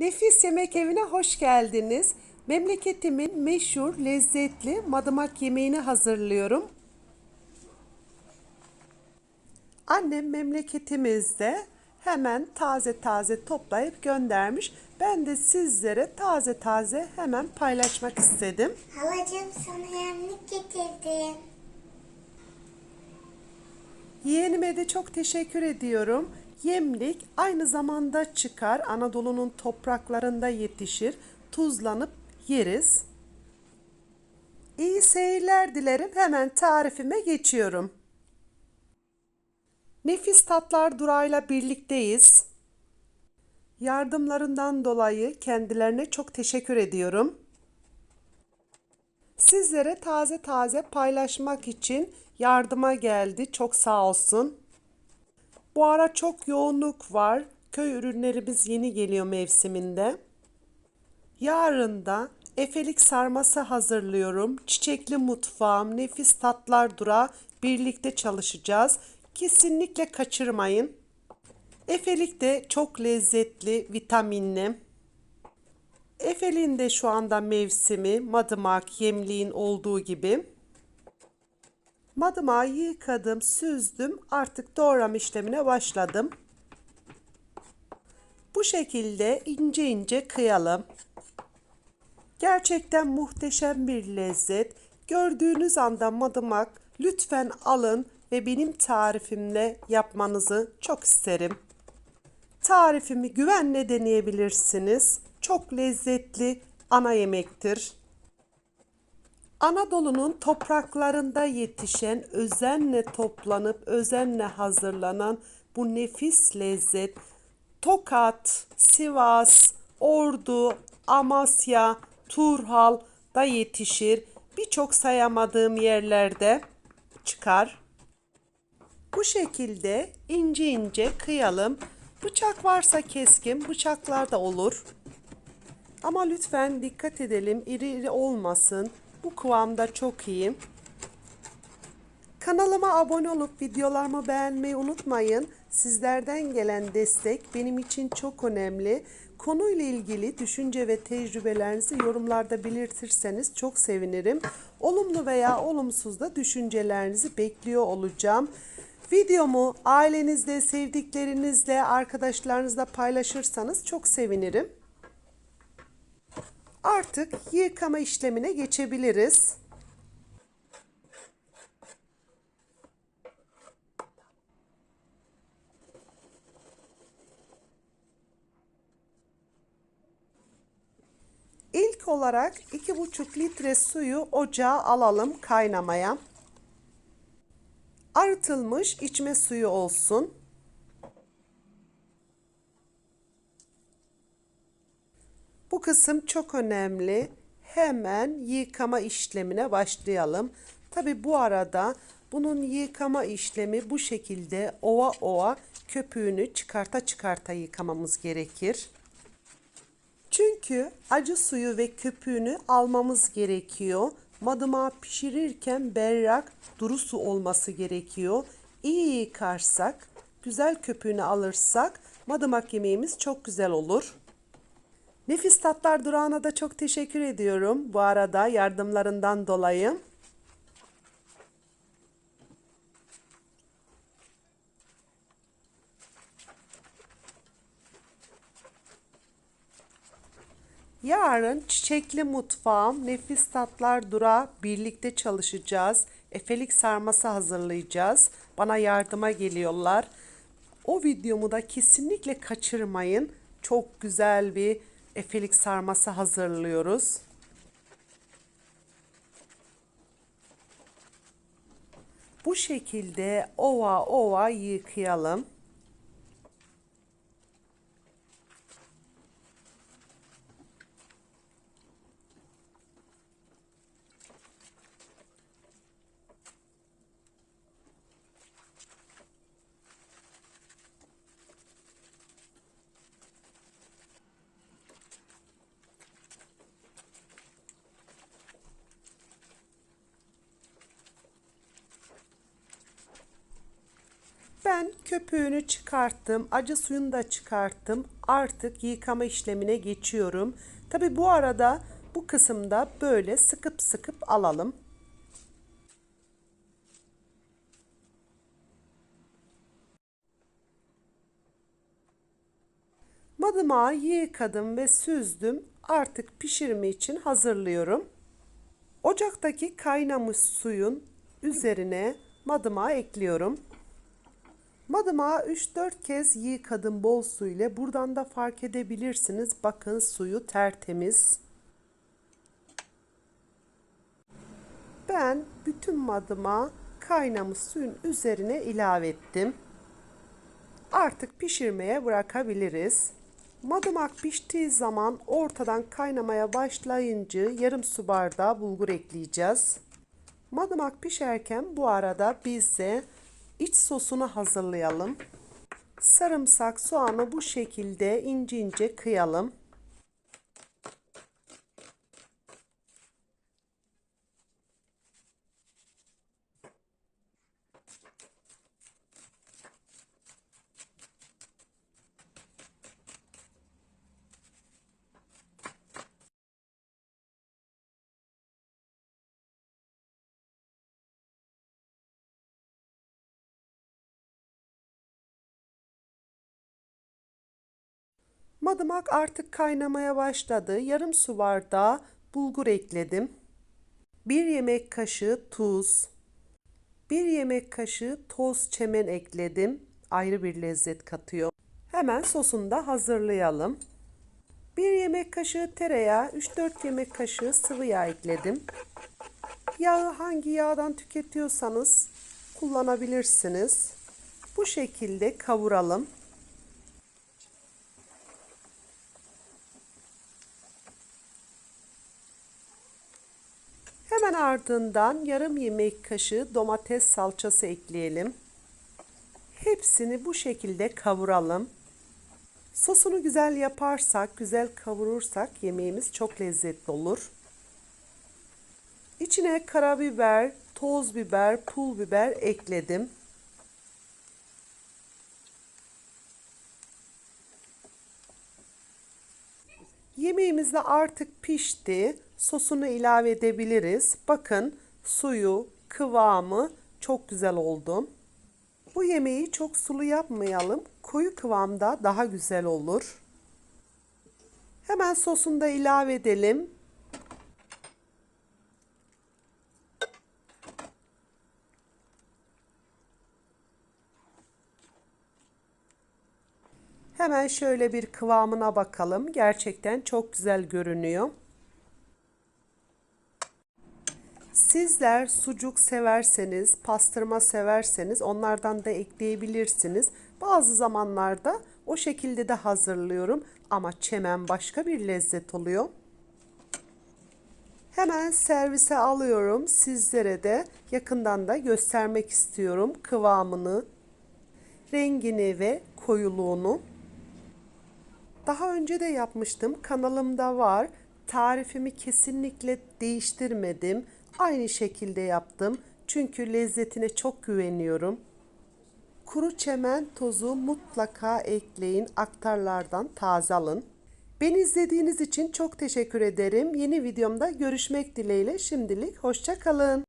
Nefis Yemek Evi'ne hoş geldiniz. Memleketimin meşhur, lezzetli madımak yemeğini hazırlıyorum. Annem memleketimizde hemen taze taze toplayıp göndermiş. Ben de sizlere taze taze hemen paylaşmak istedim. Halacığım sana yemlik getirdim. Yeğenime de çok teşekkür ediyorum. Yemlik aynı zamanda çıkar. Anadolu'nun topraklarında yetişir. Tuzlanıp yeriz. İyi seyirler dilerim. Hemen tarifime geçiyorum. Nefis Tatlar durağıyla birlikteyiz. Yardımlarından dolayı kendilerine çok teşekkür ediyorum. Sizlere taze taze paylaşmak için yardıma geldi. Çok sağ olsun. Bu ara çok yoğunluk var. Köy ürünlerimiz yeni geliyor mevsiminde. Yarın da efelik sarması hazırlıyorum. Çiçekli mutfağım, nefis tatlar durağı birlikte çalışacağız. Kesinlikle kaçırmayın. Efelik de çok lezzetli, vitaminli. Efelin de şu anda mevsimi, madımak, yemliğin olduğu gibi. Madımağı yıkadım, süzdüm. Artık doğrama işlemine başladım. Bu şekilde ince ince kıyalım. Gerçekten muhteşem bir lezzet. Gördüğünüz anda madımak lütfen alın ve benim tarifimle yapmanızı çok isterim. Tarifimi güvenle deneyebilirsiniz. Çok lezzetli ana yemektir. Anadolu'nun topraklarında yetişen, özenle toplanıp özenle hazırlanan bu nefis lezzet Tokat, Sivas, Ordu, Amasya, Turhal da yetişir. Birçok sayamadığım yerlerde çıkar. Bu şekilde ince ince kıyalım. Bıçak varsa keskin, bıçaklar da olur. Ama lütfen dikkat edelim, iri iri olmasın. Bu kıvamda çok iyi. Kanalıma abone olup videolarımı beğenmeyi unutmayın. Sizlerden gelen destek benim için çok önemli. Konuyla ilgili düşünce ve tecrübelerinizi yorumlarda belirtirseniz çok sevinirim. Olumlu veya olumsuz da düşüncelerinizi bekliyor olacağım. Videomu ailenizle, sevdiklerinizle, arkadaşlarınızla paylaşırsanız çok sevinirim. Artık yıkama işlemine geçebiliriz. İlk olarak 2,5 litre suyu ocağa alalım kaynamaya. Arıtılmış içme suyu olsun. Kısım çok önemli. Hemen yıkama işlemine başlayalım. Tabi bu arada bunun yıkama işlemi bu şekilde ova ova köpüğünü çıkarta çıkarta yıkamamız gerekir. Çünkü acı suyu ve köpüğünü almamız gerekiyor. Madımağı pişirirken berrak duru su olması gerekiyor. İyi yıkarsak, güzel köpüğünü alırsak madımak yemeğimiz çok güzel olur. Nefis Tatlar Durağı'na da çok teşekkür ediyorum bu arada yardımlarından dolayı. Yarın çiçekli mutfağım, nefis tatlar durağı birlikte çalışacağız. Efelik sarması hazırlayacağız. Bana yardıma geliyorlar. O videomu da kesinlikle kaçırmayın. Çok güzel bir efelik sarması hazırlıyoruz. Bu şekilde ova ova yıkayalım. Ben köpüğünü çıkarttım, acı suyunu da çıkarttım. Artık yıkama işlemine geçiyorum. Tabi bu arada bu kısımda böyle sıkıp sıkıp alalım. Madımağı yıkadım ve süzdüm. Artık pişirme için hazırlıyorum. Ocaktaki kaynamış suyun üzerine madımağı ekliyorum. Madımağı 3-4 kez yıkadım bol su ile. Buradan da fark edebilirsiniz. Bakın suyu tertemiz. Ben bütün madımağı kaynamış suyun üzerine ilave ettim. Artık pişirmeye bırakabiliriz. Madımak piştiği zaman ortadan kaynamaya başlayınca yarım su bardağı bulgur ekleyeceğiz. Madımak pişerken bu arada biz de iç sosunu hazırlayalım. Sarımsak, soğanı bu şekilde ince ince kıyalım. Madımak artık kaynamaya başladı. Yarım su bardağı bulgur ekledim. 1 yemek kaşığı tuz. 1 yemek kaşığı toz çemen ekledim. Ayrı bir lezzet katıyor. Hemen sosunu da hazırlayalım. 1 yemek kaşığı tereyağı, 3-4 yemek kaşığı sıvı yağ ekledim. Yağı hangi yağdan tüketiyorsanız kullanabilirsiniz. Bu şekilde kavuralım. Hemen ardından yarım yemek kaşığı domates salçası ekleyelim. Hepsini bu şekilde kavuralım. Sosunu güzel yaparsak, güzel kavurursak yemeğimiz çok lezzetli olur. İçine karabiber, toz biber, pul biber ekledim. Yemeğimiz de artık pişti. Sosunu ilave edebiliriz. Bakın suyu, kıvamı çok güzel oldu. Bu yemeği çok sulu yapmayalım. Koyu kıvamda daha güzel olur. Hemen sosunu da ilave edelim. Hemen şöyle bir kıvamına bakalım. Gerçekten çok güzel görünüyor. Sizler sucuk severseniz, pastırma severseniz onlardan da ekleyebilirsiniz. Bazı zamanlarda o şekilde de hazırlıyorum ama çemen başka bir lezzet oluyor. Hemen servise alıyorum. Sizlere de yakından da göstermek istiyorum kıvamını, rengini ve koyuluğunu. Daha önce de yapmıştım. Kanalımda var. Tarifimi kesinlikle değiştirmedim. Aynı şekilde yaptım. Çünkü lezzetine çok güveniyorum. Kuru çemen tozu mutlaka ekleyin. Aktarlardan taze alın. Beni izlediğiniz için çok teşekkür ederim. Yeni videomda görüşmek dileğiyle şimdilik hoşça kalın.